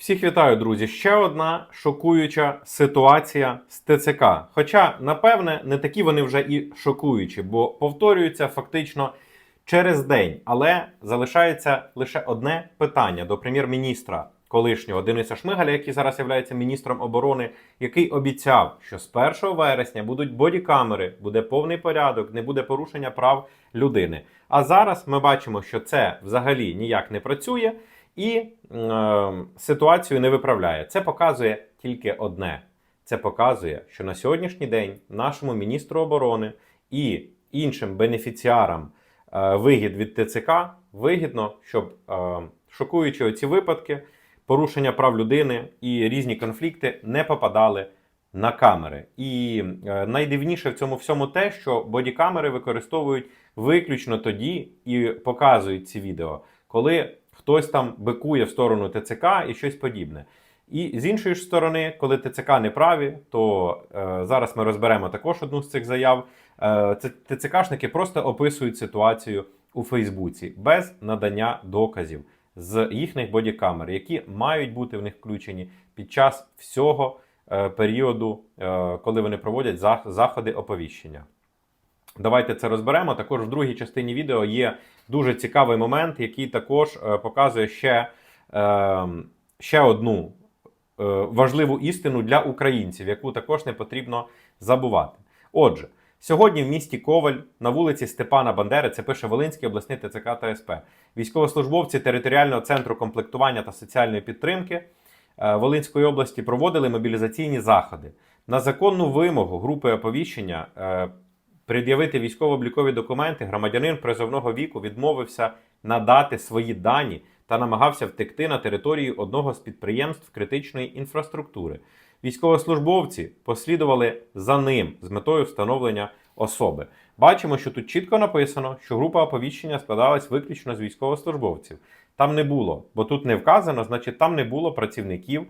Всіх вітаю, друзі. Ще одна шокуюча ситуація з ТЦК. Хоча, напевне, не такі вони вже і шокуючі, бо повторюються фактично через день. Але залишається лише одне питання до прем'єр-міністра колишнього Дениса Шмигаля, який зараз є міністром оборони, який обіцяв, що з 1 вересня будуть бодікамери, буде повний порядок, не буде порушення прав людини. А зараз ми бачимо, що це взагалі ніяк не працює і е, ситуацію не виправляє. Це показує тільки одне: це показує, що на сьогоднішній день нашому міністру оборони і іншим бенефіціарам е, вигід від ТЦК вигідно, щоб е, шокуючи оці випадки, порушення прав людини і різні конфлікти не попадали. На камери, і е, найдивніше в цьому всьому те, що бодікамери використовують виключно тоді і показують ці відео, коли хтось там бикує в сторону ТЦК і щось подібне. І з іншої ж сторони, коли ТЦК не праві, то е, зараз ми розберемо також одну з цих заяв. Е, ТЦКшники просто описують ситуацію у Фейсбуці без надання доказів з їхніх бодікамер, які мають бути в них включені під час всього е, періоду, е, коли вони проводять заходи оповіщення. Давайте це розберемо. Також в другій частині відео є дуже цікавий момент, який також е, показує ще, е, ще одну е, важливу істину для українців, яку також не потрібно забувати. Отже, сьогодні в місті Коваль на вулиці Степана Бандери, це пише Волинський обласний ТЦК та СП, військовослужбовці територіального центру комплектування та соціальної підтримки е, Волинської області проводили мобілізаційні заходи. На законну вимогу групи оповіщення пред'явити військово-облікові документи, громадянин призовного віку відмовився надати свої дані та намагався втекти на територію одного з підприємств критичної інфраструктури. Військовослужбовці послідували за ним з метою встановлення особи. Бачимо, що тут чітко написано, що група оповіщення складалась виключно з військовослужбовців. Там не було, бо тут не вказано, значить там не було працівників е,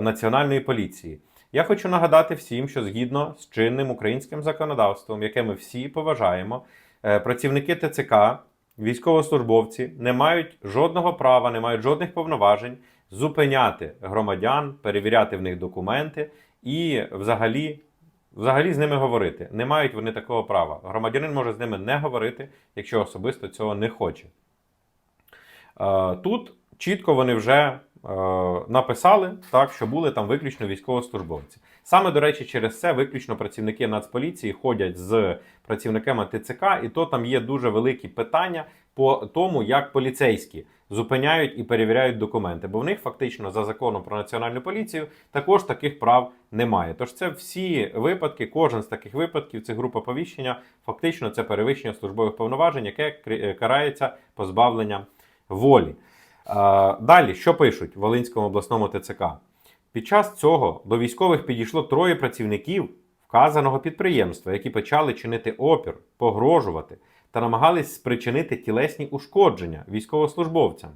національної поліції. Я хочу нагадати всім, що згідно з чинним українським законодавством, яке ми всі поважаємо, е, працівники ТЦК, військовослужбовці не мають жодного права, не мають жодних повноважень зупиняти громадян, перевіряти в них документи і взагалі, взагалі з ними говорити. Не мають вони такого права. Громадянин може з ними не говорити, якщо особисто цього не хоче. Е, Тут чітко вони вже написали, так, що були там виключно військовослужбовці. Саме, до речі, через це виключно працівники Нацполіції ходять з працівниками ТЦК, і то там є дуже великі питання по тому, як поліцейські зупиняють і перевіряють документи. Бо в них фактично за законом про національну поліцію також таких прав немає. Тож це всі випадки, кожен з таких випадків, це група повіщення, фактично це перевищення службових повноважень, яке кри- карається позбавленням волі. Е, Далі, що пишуть в Волинському обласному ТЦК? Під час цього до військових підійшло троє працівників вказаного підприємства, які почали чинити опір, погрожувати та намагались спричинити тілесні ушкодження військовослужбовцям.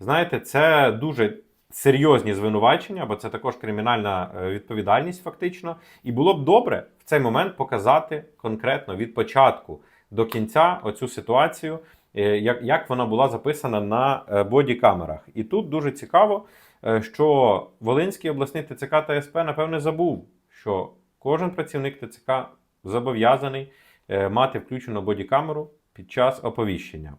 Знаєте, це дуже серйозні звинувачення, бо це також кримінальна е, відповідальність, фактично. І було б добре в цей момент показати конкретно від початку до кінця оцю ситуацію, як, як вона була записана на е, бодікамерах. І тут дуже цікаво, е, що Волинський обласний ТЦК та СП, напевне, забув, що кожен працівник ТЦК зобов'язаний е, мати включену бодікамеру під час оповіщення.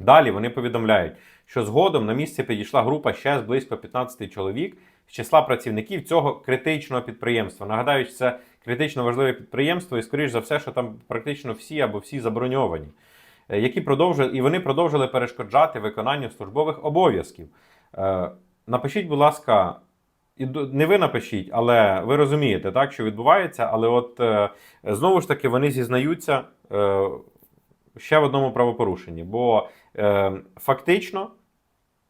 Далі вони повідомляють, що згодом на місце підійшла група ще з близько 15 чоловік з числа працівників цього критичного підприємства. Нагадаю, це критично важливе підприємство, і скоріш за все, що там практично всі або всі заброньовані, е, які продовжили, і вони продовжили перешкоджати виконанню службових обов'язків. Е, Напишіть, будь ласка, не ви напишіть, але ви розумієте, так, що відбувається. Але от е, знову ж таки вони зізнаються е, ще в одному правопорушенні. Бо е, фактично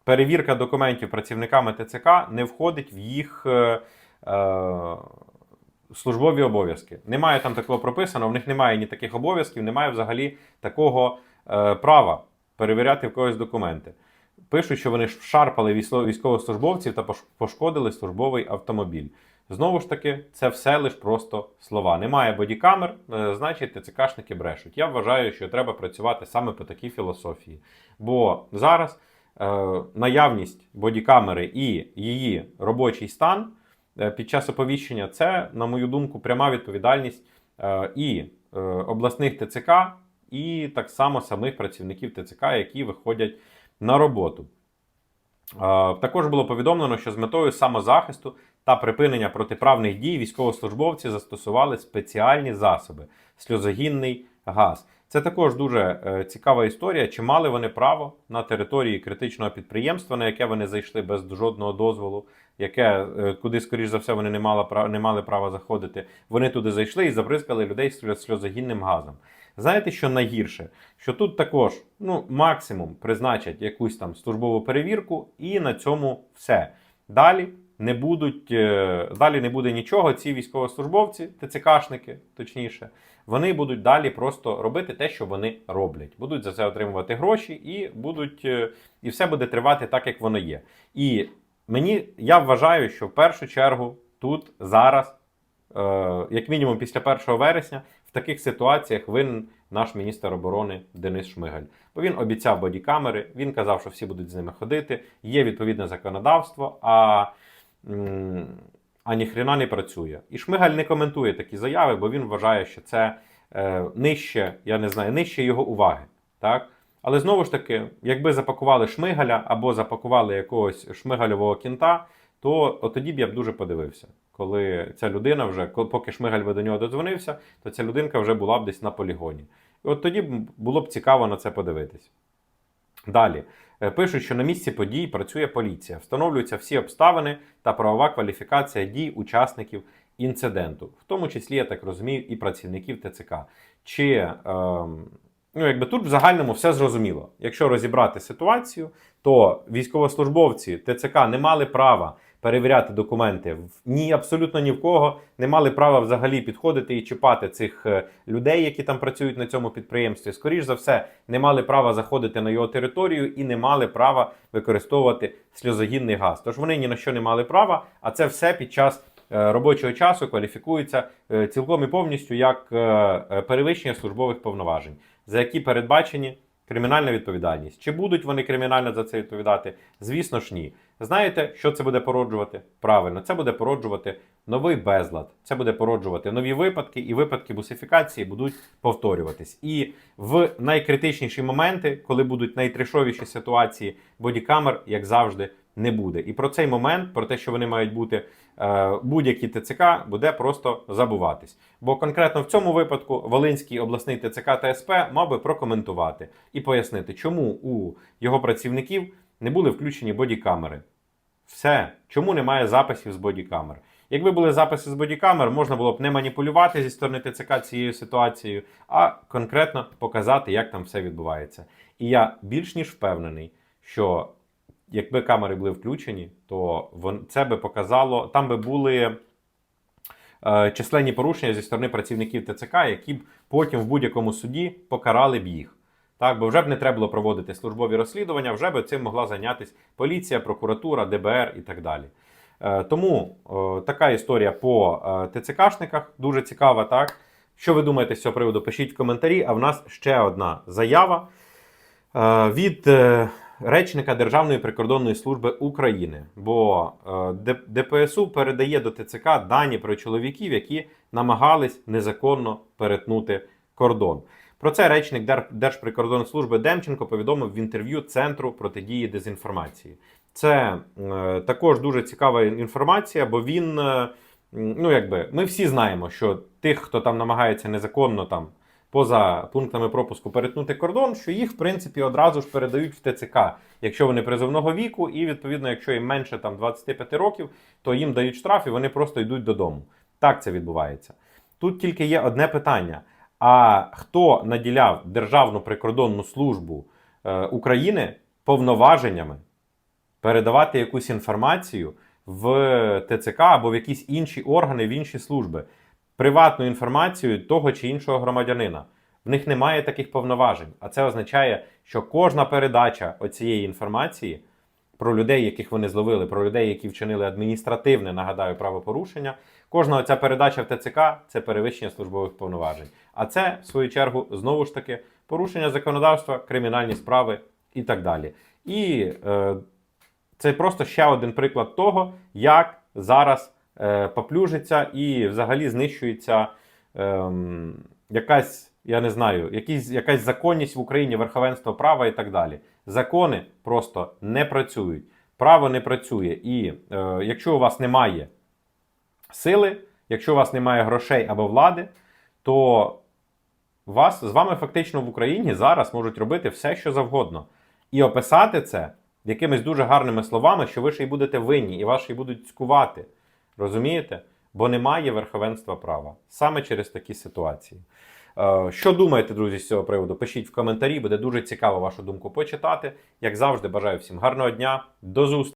перевірка документів працівниками ТЦК не входить в їх е, е, службові обов'язки. Немає там такого прописано, в них немає ні таких обов'язків, немає взагалі такого е, права перевіряти в когось документи. Пишуть, що вони шарпали військовослужбовців та пошкодили службовий автомобіль. Знову ж таки, це все лише просто слова. Немає бодікамер, е, значить ТЦКшники брешуть. Я вважаю, що треба працювати саме по такій філософії. Бо зараз е, наявність бодікамери і її робочий стан е, під час оповіщення це, на мою думку, пряма відповідальність е, і е, обласних ТЦК, і так само самих працівників ТЦК, які виходять на роботу. Також було повідомлено, що з метою самозахисту та припинення протиправних дій військовослужбовці застосували спеціальні засоби сльозогінний газ. Це також дуже е, цікава історія. Чи мали вони право на території критичного підприємства, на яке вони зайшли без жодного дозволу, яке е, куди, скоріш за все, вони не мали права, не мали права заходити. Вони туди зайшли і забризкали людей сльозогінним газом. Знаєте, що найгірше? Що тут також ну, максимум призначать якусь там службову перевірку, і на цьому все. Далі не будуть, е, далі не буде нічого. Ці військовослужбовці, ТЦКшники, точніше, вони будуть далі просто робити те, що вони роблять. Будуть за це отримувати гроші, і будуть, е, і все буде тривати так, як воно є. І мені я вважаю, що в першу чергу тут зараз, е, як мінімум після 1 вересня, в таких ситуаціях винен наш міністр оборони Денис Шмигаль. Бо він обіцяв бодікамери, він казав, що всі будуть з ними ходити. Є відповідне законодавство, а, а ніхрена не працює. І Шмигаль не коментує такі заяви, бо він вважає, що це е, нижче, я не знаю, нижче його уваги. Так? Але знову ж таки, якби запакували Шмигаля або запакували якогось шмигальового кінта, то тоді б я б дуже подивився. Коли ця людина вже, поки Шмигаль би до нього додзвонився, то ця людинка вже була б десь на полігоні. І от тоді було б цікаво на це подивитись. Далі. Е, Пишуть, що на місці подій працює поліція, встановлюються всі обставини та правова кваліфікація дій учасників інциденту, в тому числі, я так розумію, і працівників ТЦК. Чи ем, ну, якби тут в загальному все зрозуміло. Якщо розібрати ситуацію, то військовослужбовці ТЦК не мали права перевіряти документи ні абсолютно ні в кого, не мали права взагалі підходити і чіпати цих е, людей, які там працюють на цьому підприємстві. Скоріш за все, не мали права заходити на його територію і не мали права використовувати сльозогінний газ. Тож вони ні на що не мали права, а це все під час е, робочого часу кваліфікується е, цілком і повністю як перевищення службових повноважень, за які передбачені кримінальна відповідальність. Чи будуть вони кримінально за це відповідати? Звісно ж, ні. Знаєте, що це буде породжувати? Правильно, це буде породжувати новий безлад, це буде породжувати нові випадки, і випадки бусифікації будуть повторюватись. І в найкритичніші моменти, коли будуть найтрешовіші ситуації, бодікамер, як завжди, не буде. І про цей момент, про те, що вони мають бути е, будь-які ТЦК, буде просто забуватись. Бо конкретно в цьому випадку Волинський обласний ТЦК та СП мав би прокоментувати і пояснити, чому у його працівників не були включені бодікамери. Все, чому немає записів з бодікамер? Якби були записи з бодікамер, можна було б не маніпулювати зі сторони ТЦК цією ситуацією, а конкретно показати, як там все відбувається. І я більш ніж впевнений, що якби камери були включені, то це би показало, там би були е, численні порушення зі сторони працівників ТЦК, які б потім в будь-якому суді покарали б їх. Так, бо вже б не треба було проводити службові розслідування, вже би цим могла зайнятися поліція, прокуратура, ДБР і так далі. Е, тому е, така історія по ТЦКшниках дуже цікава, так? Що ви думаєте з цього приводу? Пишіть в коментарі. А в нас ще одна заява від речника Державної прикордонної служби України. Бо е, ДПСУ передає до ТЦК дані про чоловіків, які намагались незаконно перетнути кордон. Про це речник Дер- Держприкордонслужби Демченко повідомив в інтерв'ю Центру протидії дезінформації. Це е, також дуже цікава інформація, бо він, е, ну якби, ми всі знаємо, що тих, хто там намагається незаконно там поза пунктами пропуску перетнути кордон, що їх в принципі одразу ж передають в ТЦК, якщо вони призовного віку, і відповідно, якщо їм менше там 25 років, то їм дають штраф і вони просто йдуть додому. Так це відбувається. Тут тільки є одне питання: а хто наділяв Державну прикордонну службу е, України повноваженнями передавати якусь інформацію в ТЦК або в якісь інші органи, в інші служби, приватну інформацію того чи іншого громадянина. В них немає таких повноважень. А це означає, що кожна передача оцієї інформації про людей, яких вони зловили, про людей, які вчинили адміністративне, нагадаю, правопорушення. Кожна оця передача в ТЦК це перевищення службових повноважень. А це, в свою чергу, знову ж таки, порушення законодавства, кримінальні справи і так далі. І е, це просто ще один приклад того, як зараз поплюжиться і взагалі знищується ем, якась, я не знаю, якісь, якась законність в Україні, верховенство права і так далі. Закони просто не працюють, право не працює. І е, якщо у вас немає сили, якщо у вас немає грошей або влади, то вас з вами фактично в Україні зараз можуть робити все, що завгодно. І описати це якимись дуже гарними словами, що ви ще й будете винні, і вас ще й будуть цькувати. Розумієте? Бо немає верховенства права саме через такі ситуації. Е, Що думаєте, друзі, з цього приводу? Пишіть в коментарі, буде дуже цікаво вашу думку почитати. Як завжди, бажаю всім гарного дня, до зустрічі!